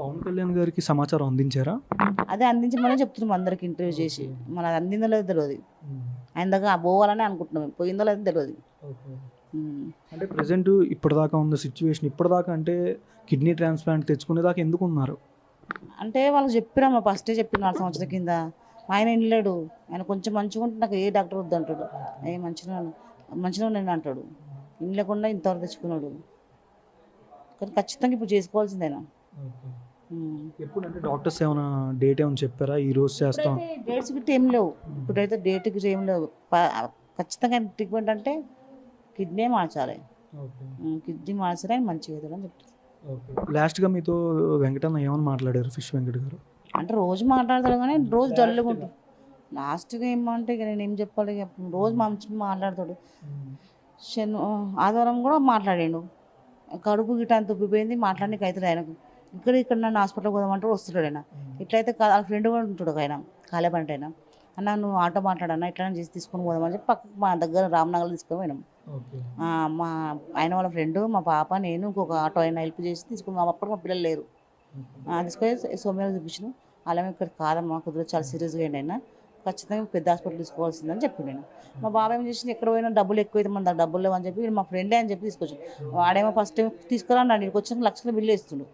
పవన్ కళ్యాణ్ గారికి సమాచారం అందించారా? అదే అందించమని చెప్తున్నాం అందరికి ఇంటర్వ్యూ చేసి. మన అది అందిందో లేదో తెలియదు ఆయన దగ్గర పోవాలని అనుకుంటున్నాం. పోయిందో లేదో తెలియదు. అంటే ప్రజెంట్ ఇప్పటిదాకా ఉన్న సిచ్యువేషన్ ఇప్పటిదాకా అంటే కిడ్నీ ట్రాన్స్ప్లాంట్ తెచ్చుకునేదాకా ఎందుకు ఉన్నారు? అంటే వాళ్ళకి చెప్పిరామా ఫస్టే చెప్పిన నాలుగు సంవత్సరాల కింద. ఆయన వెళ్ళాడు ఆయన కొంచెం మంచిగా ఉంటే నాకు ఏ డాక్టర్ వద్దు అంటాడు ఏ మంచిగా మంచిగా నేను అంటాడు. ఇళ్ళకుండా ఇంతవరకు తెచ్చుకున్నాడు. కానీ ఖచ్చితంగా ఇప్పుడు చేసుకోవాల్సింది ఆయన ఉమ్. ఎప్పుడు అంటే డాక్టర్స్ ఏమైనా డేట్ ఏమైనా చెప్పారా? ఈ రోజు చేస్తాం. డేట్స్ గిట్ట ఏం లేవు. ఇప్పుడైతే డేట్ గిట్ట ఏం లేవు. ఖచ్చితంగా ట్రీట్మెంట్ అంటే కిడ్నీ మార్చాలి. కిడ్నీ మార్చాలి ఆయన మంచిగా అని చెప్తారు. లాస్ట్గా మీతో వెంకటన్న ఏమని మాట్లాడారు? ఫిష్ వెంకట్ గారు. అంటే రోజు మాట్లాడతాడు కానీ రోజు డల్గా ఉంటుంది లాస్ట్గా ఏమంటే ఇక నేను ఏం చెప్పాలి? రోజు మంచి మాట్లాడతాడు. శని ఆదివారం కూడా మాట్లాడాడు. కడుపు గిట్ట అంత ఉబ్బిపోయింది మాట్లాడడానికి అవుతుంది ఆయనకు. ఇక్కడ ఇక్కడ నన్ను హాస్పిటల్ పోదామంటే వస్తున్నాడు ఆయన. ఇట్లయితే వాళ్ళ ఫ్రెండ్ కూడా ఉంటాడు ఒక ఆయన కాలేపంట ఆయన. అన్న నువ్వు ఆటో మాట్లాడన్నా ఇట్లా చేసి తీసుకొని పోదామని చెప్పి పక్కకు మా దగ్గర రామ్నగర్ తీసుకొని పోయినాం. మా ఆయన వాళ్ళ ఫ్రెండ్ మా పాప నేను ఇంకొక ఆటో ఆయన హెల్ప్ చేసి తీసుకుని మా అప్పుడు మా పిల్లలు లేరు. తీసుకొని సోమ్యాలు చూపించాను. అలా ఇక్కడ కాదమ్మా కుదిరి చాలా సీరియస్గా అయింది ఆయన. ఖచ్చితంగా పెద్ద హాస్పిటల్ తీసుకోవాల్సిందని చెప్పి నేను మా బాబాయ్ ఏం చేసింది ఎక్కడ పోయినా డబ్బులు ఎక్కువ అయితే మన దగ్గర డబ్బులు లేవని చెప్పి మా ఫ్రెండే అని చెప్పి తీసుకొచ్చాను వాడేమో ఫస్ట్ టైం తీసుకురా ఇక్కడికి వచ్చిన లక్షల బిల్లు ఇస్తుండు